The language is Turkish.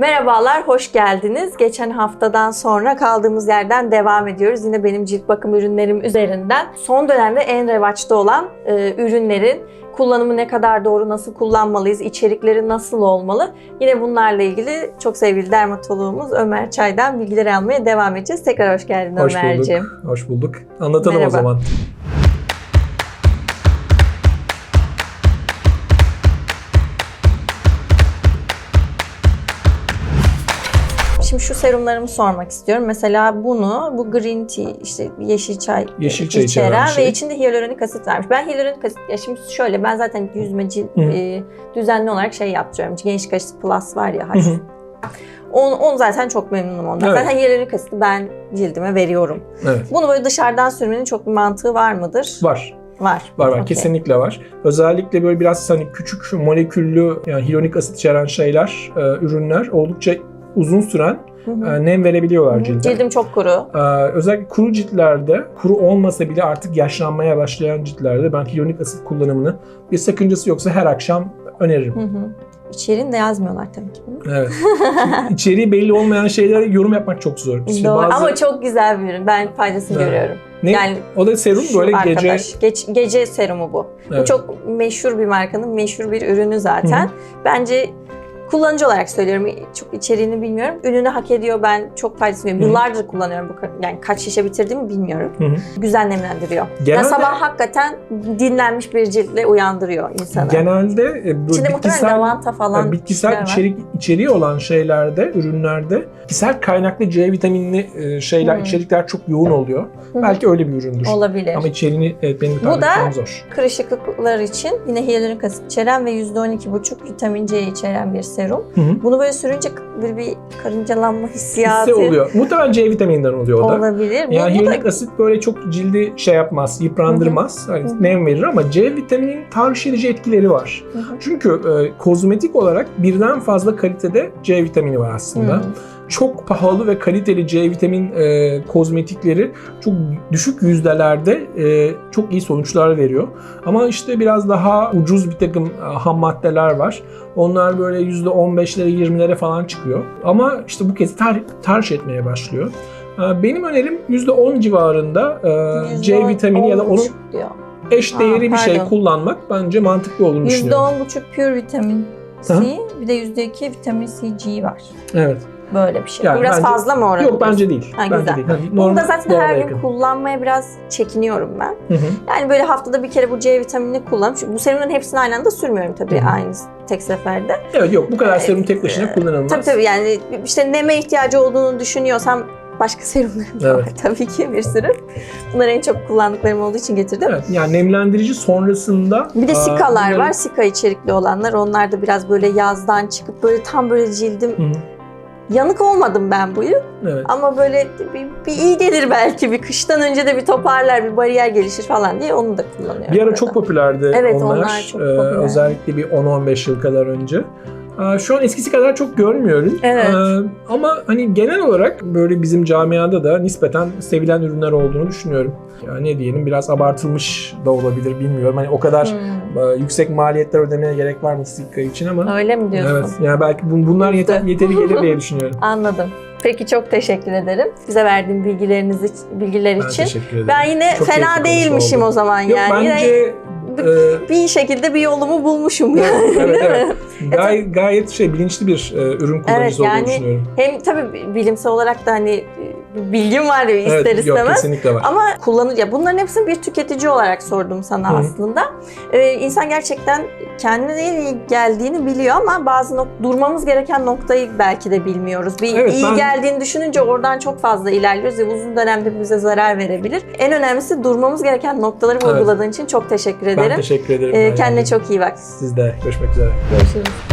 Merhabalar, hoş geldiniz. Geçen haftadan sonra kaldığımız yerden devam ediyoruz. Yine benim cilt bakım ürünlerim üzerinden son dönemde en revaçta olan e, ürünlerin kullanımı ne kadar doğru, nasıl kullanmalıyız, içerikleri nasıl olmalı? Yine bunlarla ilgili çok sevgili dermatoloğumuz Ömer Çay'dan bilgileri almaya devam edeceğiz. Tekrar hoş geldin Hoş Ömerciğim. bulduk. Hoş bulduk. Anlatalım Merhaba. o zaman. Şimdi şu serumlarımı sormak istiyorum. Mesela bunu, bu green tea, işte yeşil çay, Yeşil çay içeren ve şey. içinde hyaluronik asit varmış. Ben hyaluronik asit, ya şimdi şöyle ben zaten yüzme cilt, e, düzenli olarak şey yaptırıyorum. Gençlik asit plus var ya hı. Onu, onu zaten çok memnunum ondan. Evet. Zaten hyaluronik asiti ben cildime veriyorum. Evet. Bunu böyle dışarıdan sürmenin çok bir mantığı var mıdır? Var. Var. Var var. Okey. Kesinlikle var. Özellikle böyle biraz hani küçük moleküllü yani hyaluronik asit içeren şeyler, e, ürünler oldukça uzun süren Hı hı. e, nem verebiliyorlar Hı hı. cilde. Cildim çok kuru. Ee, özellikle kuru ciltlerde, kuru olmasa bile artık yaşlanmaya başlayan ciltlerde ben hyaluronik asit kullanımını bir sakıncası yoksa her akşam öneririm. Hı hı. İçeriğini de yazmıyorlar tabii ki. Evet. İçeriği belli olmayan şeylere yorum yapmak çok zor. İşte Doğru. bazı- Ama çok güzel bir ürün. Ben faydasını Evet. görüyorum. ne? Yani o da serum böyle gece arkadaş, geç- gece serumu bu. Bu Evet. çok meşhur bir markanın meşhur bir ürünü zaten. Bence kullanıcı olarak söylüyorum. Çok içeriğini bilmiyorum. Ürünü hak ediyor. Ben çok görüyorum. Hı. Yıllardır kullanıyorum. Bu yani kaç şişe bitirdiğimi bilmiyorum. Hı hı. Güzel nemlendiriyor. Genelde- Ya sabah hakikaten dinlenmiş bir ciltle uyandırıyor insanı. genelde e, bu İçinde bitkisel lavanta falan bitkisel içerik içeriği olan şeylerde, ürünlerde bitkisel kaynaklı C vitaminli e, şeyler, Hı. içerikler çok yoğun oluyor. Hı. Belki öyle bir üründür. olabilir. Ama içeriğini evet, benim Bu da- zor. Kırışıklıklar için yine hyaluronik asit içeren ve %12,5 vitamin C içeren bir serum. Hı hı. Bunu böyle sürünce bir, bir karıncalanma hissiyatı Hissi oluyor. Muhtemelen C vitamininden oluyor o da. olabilir. Yani bu da hyaluronik asit böyle çok cildi şey yapmaz, yıprandırmaz. Hani Hı hı. nem verir ama C vitaminin tahriş edici etkileri var. Hı hı. Çünkü e, kozmetik olarak birden fazla kalitede C vitamini var aslında. Hı. Çok pahalı ve kaliteli C vitamin e, kozmetikleri çok düşük yüzdelerde e, çok iyi sonuçlar veriyor. Ama işte biraz daha ucuz bir takım e, ham maddeler var. Onlar böyle %15'lere 20'lere falan çıkıyor. Ama işte bu kez tar- tahriş etmeye başlıyor. E, Benim önerim %10 civarında e, C %10 vitamini ya da onun diyor. eş Aa, değeri bir şey kullanmak bence mantıklı olduğunu düşünüyorum. %10,5 pure vitamin C, Hı. bir de %2 vitamin C, G var. Evet. Böyle bir şey. Yani Bu biraz bence- fazla mı orada? Yok bence değil. Ha, bence güzel. değil. Yani Bunu da zaten her gün yakın. kullanmaya biraz çekiniyorum ben. Hı hı. Yani böyle haftada bir kere bu C vitaminini kullanıp, bu serumların hepsini aynı anda sürmüyorum tabii Hı hı. aynı tek seferde. Evet yok bu kadar Evet, serum tek başına e, kullanılmaz. Tabii tabii yani işte neme ihtiyacı olduğunu düşünüyorsam başka serumlarım da var Evet. tabii ki bir sürü. Bunlar en çok kullandıklarım olduğu için getirdim. Evet yani nemlendirici sonrasında Bir de aa, sikalar bunları- var. Sika içerikli olanlar. Onlar da biraz böyle yazdan çıkıp böyle tam böyle cildim Hı hı, yanık olmadım ben bu yıl. Evet. Ama böyle bir, bir iyi gelir belki. Bir kıştan önce de bir toparlar, bir bariyer gelişir falan diye onu da kullanıyorum. Bir ara arada. çok popülerdi Evet, onlar. onlar çok Ee, popüler. özellikle bir 10-15 yıl kadar önce. Aa, Şu an eskisi kadar çok görmüyoruz. Evet. Aa, Ama hani genel olarak böyle bizim camiada da nispeten sevilen ürünler olduğunu düşünüyorum. Yani ne diyelim biraz abartılmış da olabilir bilmiyorum. Hani o kadar Hmm. e, yüksek maliyetler ödemeye gerek var mı Sika için ama Öyle mi diyorsun? evet yani belki bun- bunlar yeter, yeteri gelir diye düşünüyorum. Anladım. Peki çok teşekkür ederim. Bize verdiğin bilgileriniz için, bilgiler Ben için. teşekkür ederim. Ben yine Çok fena değilmişim oldu. o zaman Yok yani. Yine bence e, bir şekilde bir yolumu bulmuşum yani. evet, evet. mi? gayet, gayet şey bilinçli bir e, ürün kullanıcısı yani- olduğunu düşünüyorum. Hem tabii bilimsel olarak da hani e, bilgim var ya ister evet, yok istemez. kesinlikle var. Ama kullanır ya bunların hepsini bir tüketici olarak sordum sana Hı. aslında. Ee, insan gerçekten kendine iyi geldiğini biliyor ama bazı nok- durmamız gereken noktayı belki de bilmiyoruz. Bir Evet, iyi ben- geldiğini düşününce oradan çok fazla ilerliyoruz ve uzun dönemde bize zarar verebilir. En önemlisi durmamız gereken noktaları Evet. vurguladığın için çok teşekkür Ben ederim. teşekkür ederim. Ee, Yani kendine çok iyi bak. Siz de görüşmek üzere. Görüşürüz.